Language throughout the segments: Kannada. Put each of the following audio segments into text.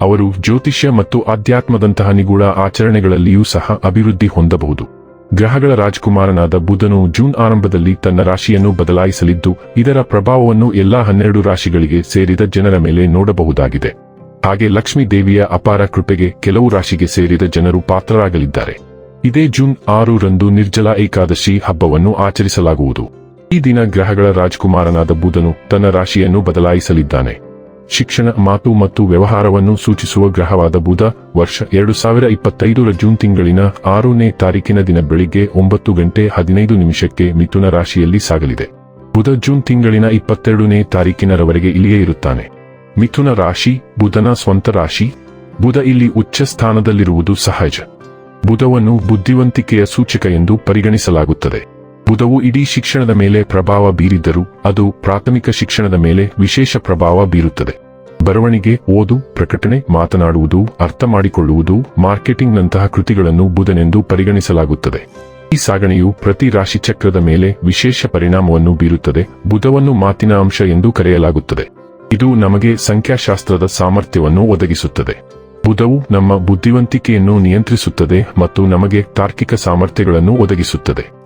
ಅವರು ಜ್ಯೋತಿಷ್ಯ ಮತ್ತು ಆಧ್ಯಾತ್ಮದಂತಹ ನಿಗೂಢ ಆಚರಣೆಗಳಲ್ಲಿಯೂ ಸಹ ಅಭಿವೃದ್ಧಿ ಹೊಂದಬಹುದು. ಗ್ರಹಗಳ ರಾಜಕುಮಾರನಾದ ಬುಧನು ಜೂನ್ ಆರಂಭದಲ್ಲಿ ತನ್ನ ರಾಶಿಯನ್ನು ಬದಲಾಯಿಸಲಿದ್ದು, ಇದರ ಪ್ರಭಾವವನ್ನು ಎಲ್ಲಾ ಹನ್ನೆರಡು ರಾಶಿಗಳಿಗೆ ಸೇರಿದ ಜನರ ಮೇಲೆ ನೋಡಬಹುದಾಗಿದೆ. ಹಾಗೆ ಲಕ್ಷ್ಮೀ ದೇವಿಯ ಅಪಾರ ಕೃಪೆಗೆ ಕೆಲವು ರಾಶಿಗೆ ಸೇರಿದ ಜನರು ಪಾತ್ರರಾಗಲಿದ್ದಾರೆ. ಇದೇ ಜೂನ್ ಆರು ರಂದು ನಿರ್ಜಲ ಏಕಾದಶಿ ಹಬ್ಬವನ್ನು ಆಚರಿಸಲಾಗುವುದು. ಈ ದಿನ ಗ್ರಹಗಳ ರಾಜಕುಮಾರನಾದ ಬುಧನು ತನ್ನ ರಾಶಿಯನ್ನು ಬದಲಾಯಿಸಲಿದ್ದಾನೆ. ಶಿಕ್ಷಣ, ಮಾತು ಮತ್ತು ವ್ಯವಹಾರವನ್ನು ಸೂಚಿಸುವ ಗ್ರಹವಾದ ಬುಧ, ವರ್ಷ ಎರಡು ಸಾವಿರ ಇಪ್ಪತ್ತೈದರ ಜೂನ್ ತಿಂಗಳಿನ ಆರನೇ ತಾರೀಕಿನ ದಿನ ಬೆಳಿಗ್ಗೆ ಒಂಬತ್ತು ಗಂಟೆ ಹದಿನೈದು ನಿಮಿಷಕ್ಕೆ ಮಿಥುನ ರಾಶಿಯಲ್ಲಿ ಸಾಗಲಿದೆ. ಬುಧ ಜೂನ್ ತಿಂಗಳಿನ ಇಪ್ಪತ್ತೆರಡನೇ ತಾರೀಕಿನರವರೆಗೆ ಇಲ್ಲಿಯೇ ಇರುತ್ತಾನೆ. ಮಿಥುನ ರಾಶಿ, ಬುಧನ ಸ್ವಂತ ರಾಶಿ, ಬುಧ ಇಲ್ಲಿ ಉಚ್ಚ ಸ್ಥಾನದಲ್ಲಿರುವುದು ಸಹಜ. ಬುಧವನ್ನು ಬುದ್ಧಿವಂತಿಕೆಯ ಸೂಚಕ ಎಂದು ಪರಿಗಣಿಸಲಾಗುತ್ತದೆ. ಬುಧವು ಇಡೀ ಶಿಕ್ಷಣದ ಮೇಲೆ ಪ್ರಭಾವ ಬೀರಿದ್ದರೂ ಅದು ಪ್ರಾಥಮಿಕ ಶಿಕ್ಷಣದ ಮೇಲೆ ವಿಶೇಷ ಪ್ರಭಾವ ಬೀರುತ್ತದೆ. ಬರವಣಿಗೆ, ಓದು, ಪ್ರಕಟಣೆ, ಮಾತನಾಡುವುದು, ಅರ್ಥ ಮಾಡಿಕೊಳ್ಳುವುದು, ಮಾರ್ಕೆಟಿಂಗ್ನಂತಹ ಕೃತಿಗಳನ್ನು ಬುಧನೆಂದು ಪರಿಗಣಿಸಲಾಗುತ್ತದೆ. ಈ ಸಾಗಣೆಯು ಪ್ರತಿ ರಾಶಿಚಕ್ರದ ಮೇಲೆ ವಿಶೇಷ ಪರಿಣಾಮವನ್ನು ಬೀರುತ್ತದೆ. ಬುಧವನ್ನು ಮಾತಿನ ಅಂಶ ಎಂದು ಕರೆಯಲಾಗುತ್ತದೆ. ಇದು ನಮಗೆ ಸಂಖ್ಯಾಶಾಸ್ತ್ರದ ಸಾಮರ್ಥ್ಯವನ್ನು ಒದಗಿಸುತ್ತದೆ. ಬುಧವು ನಮ್ಮ ಬುದ್ಧಿವಂತಿಕೆಯನ್ನು ನಿಯಂತ್ರಿಸುತ್ತದೆ ಮತ್ತು ನಮಗೆ ತಾರ್ಕಿಕ ಸಾಮರ್ಥ್ಯಗಳನ್ನು ಒದಗಿಸುತ್ತದೆ.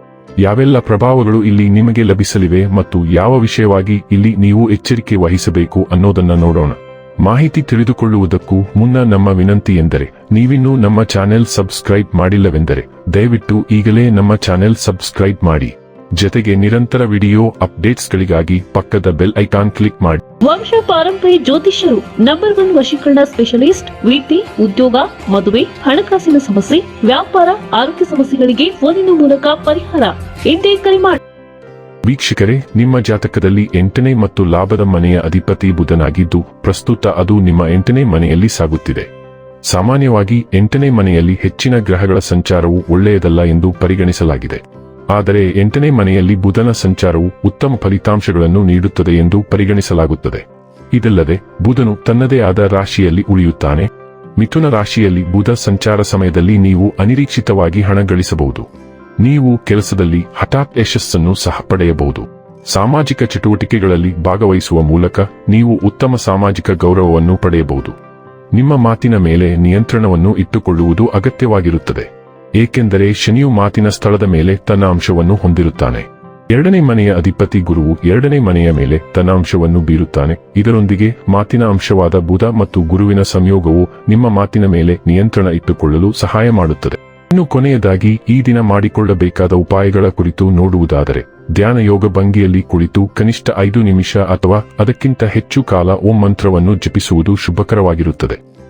ಯಾವೆಲ್ಲ ಪ್ರಭಾವಗಳು ಇಲ್ಲಿ ನಿಮಗೆ ಲಭಿಸಲಿವೆ ಮತ್ತು ಯಾವ ವಿಷಯವಾಗಿ ಇಲ್ಲಿ ನೀವು ಎಚ್ಚರಿಕೆ ವಹಿಸಬೇಕು ಅನ್ನೋದನ್ನ ನೋಡೋಣ. ಮಾಹಿತಿ ತಿಳಿದುಕೊಳ್ಳುವುದಕ್ಕೂ ಮುನ್ನ ನಮ್ಮ ವಿನಂತಿ ಎಂದರೆ, ನೀವಿನ್ನೂ ನಮ್ಮ ಚಾನೆಲ್ ಸಬ್ಸ್ಕ್ರೈಬ್ ಮಾಡಿಲ್ಲವೆಂದರೆ, ದಯವಿಟ್ಟು ಈಗಲೇ ನಮ್ಮ ಚಾನೆಲ್ ಸಬ್ಸ್ಕ್ರೈಬ್ ಮಾಡಿ. ಜೊತೆಗೆ ನಿರಂತರ ವಿಡಿಯೋ ಅಪ್ಡೇಟ್ಸ್ಗಳಿಗಾಗಿ ಪಕ್ಕದ ಬೆಲ್ ಐಕಾನ್ ಕ್ಲಿಕ್ ಮಾಡಿ. ವಂಶ ಪಾರಂಪರಿ ಜ್ಯೋತಿಷ್ಯರು ನಂಬರ್ ಒನ್ ವಶೀಕರಣ ಸ್ಪೆಷಲಿಸ್ಟ್ ವೀಟಿ ಉದ್ಯೋಗ ಮದುವೆ ಹಣಕಾಸಿನ ಸಮಸ್ಯೆ ವ್ಯಾಪಾರ ಆರೋಗ್ಯ ಸಮಸ್ಯೆಗಳಿಗೆ ಫೋನಿನ ಮೂಲಕ ಪರಿಹಾರ ಎಂದೇ ಕರೆ ಮಾಡಿ. ವೀಕ್ಷಕರೇ ನಿಮ್ಮ ಜಾತಕದಲ್ಲಿ ಎಂಟನೇ ಮತ್ತು ಲಾಭದ ಮನೆಯ ಅಧಿಪತಿ ಬುಧನಾಗಿದ್ದು ಪ್ರಸ್ತುತ ಅದು ನಿಮ್ಮ ಎಂಟನೇ ಮನೆಯಲ್ಲಿ ಸಾಗುತ್ತಿದೆ. ಸಾಮಾನ್ಯವಾಗಿ ಎಂಟನೇ ಮನೆಯಲ್ಲಿ ಹೆಚ್ಚಿನ ಗ್ರಹಗಳ ಸಂಚಾರವು ಒಳ್ಳೆಯದಲ್ಲ ಎಂದು ಪರಿಗಣಿಸಲಾಗಿದೆ. ಆದರೆ ಎಂಟನೇ ಮನೆಯಲ್ಲಿ ಬುಧನ ಸಂಚಾರವು ಉತ್ತಮ ಫಲಿತಾಂಶಗಳನ್ನು ನೀಡುತ್ತದೆ ಎಂದು ಪರಿಗಣಿಸಲಾಗುತ್ತದೆ. ಇದಲ್ಲದೆ, ಬುಧನು ತನ್ನದೇ ಆದ ರಾಶಿಯಲ್ಲಿ ಉಳಿಯುತ್ತಾನೆ. ಮಿಥುನ ರಾಶಿಯಲ್ಲಿ ಬುಧ ಸಂಚಾರ ಸಮಯದಲ್ಲಿ ನೀವು ಅನಿರೀಕ್ಷಿತವಾಗಿ ಹಣ ಗಳಿಸಬಹುದು ನೀವು ಕೆಲಸದಲ್ಲಿ ಹಠಾತ್ ಯಶಸ್ಸನ್ನು ಸಹ ಪಡೆಯಬಹುದು. ಸಾಮಾಜಿಕ ಚಟುವಟಿಕೆಗಳಲ್ಲಿ ಭಾಗವಹಿಸುವ ಮೂಲಕ ನೀವು ಉತ್ತಮ ಸಾಮಾಜಿಕ ಗೌರವವನ್ನು ಪಡೆಯಬಹುದು. ನಿಮ್ಮ ಮಾತಿನ ಮೇಲೆ ನಿಯಂತ್ರಣವನ್ನು ಇಟ್ಟುಕೊಳ್ಳುವುದು ಅಗತ್ಯವಾಗಿರುತ್ತದೆ. ಏಕೆಂದರೆ ಶನಿಯು ಮಾತಿನ ಸ್ಥಳದ ಮೇಲೆ ತನ್ನ ಅಂಶವನ್ನು ಹೊಂದಿರುತ್ತಾನೆ. ಎರಡನೇ ಮನೆಯ ಅಧಿಪತಿ ಗುರುವು ಎರಡನೇ ಮನೆಯ ಮೇಲೆ ತನ್ನ ಅಂಶವನ್ನು ಬೀರುತ್ತಾನೆ. ಇದರೊಂದಿಗೆ ಮಾತಿನ ಅಂಶವಾದ ಬುಧ ಮತ್ತು ಗುರುವಿನ ಸಂಯೋಗವು ನಿಮ್ಮ ಮಾತಿನ ಮೇಲೆ ನಿಯಂತ್ರಣ ಇಟ್ಟುಕೊಳ್ಳಲು ಸಹಾಯ ಮಾಡುತ್ತದೆ. ಇನ್ನು ಕೊನೆಯದಾಗಿ ಈ ದಿನ ಮಾಡಿಕೊಳ್ಳಬೇಕಾದ ಉಪಾಯಗಳ ಕುರಿತು ನೋಡುವುದಾದರೆ, ಧ್ಯಾನ ಯೋಗ ಭಂಗಿಯಲ್ಲಿ ಕುಳಿತು ಕನಿಷ್ಠ ಐದು ನಿಮಿಷ ಅಥವಾ ಅದಕ್ಕಿಂತ ಹೆಚ್ಚು ಕಾಲ ಓಂ ಮಂತ್ರವನ್ನು ಜಪಿಸುವುದು ಶುಭಕರವಾಗಿರುತ್ತದೆ.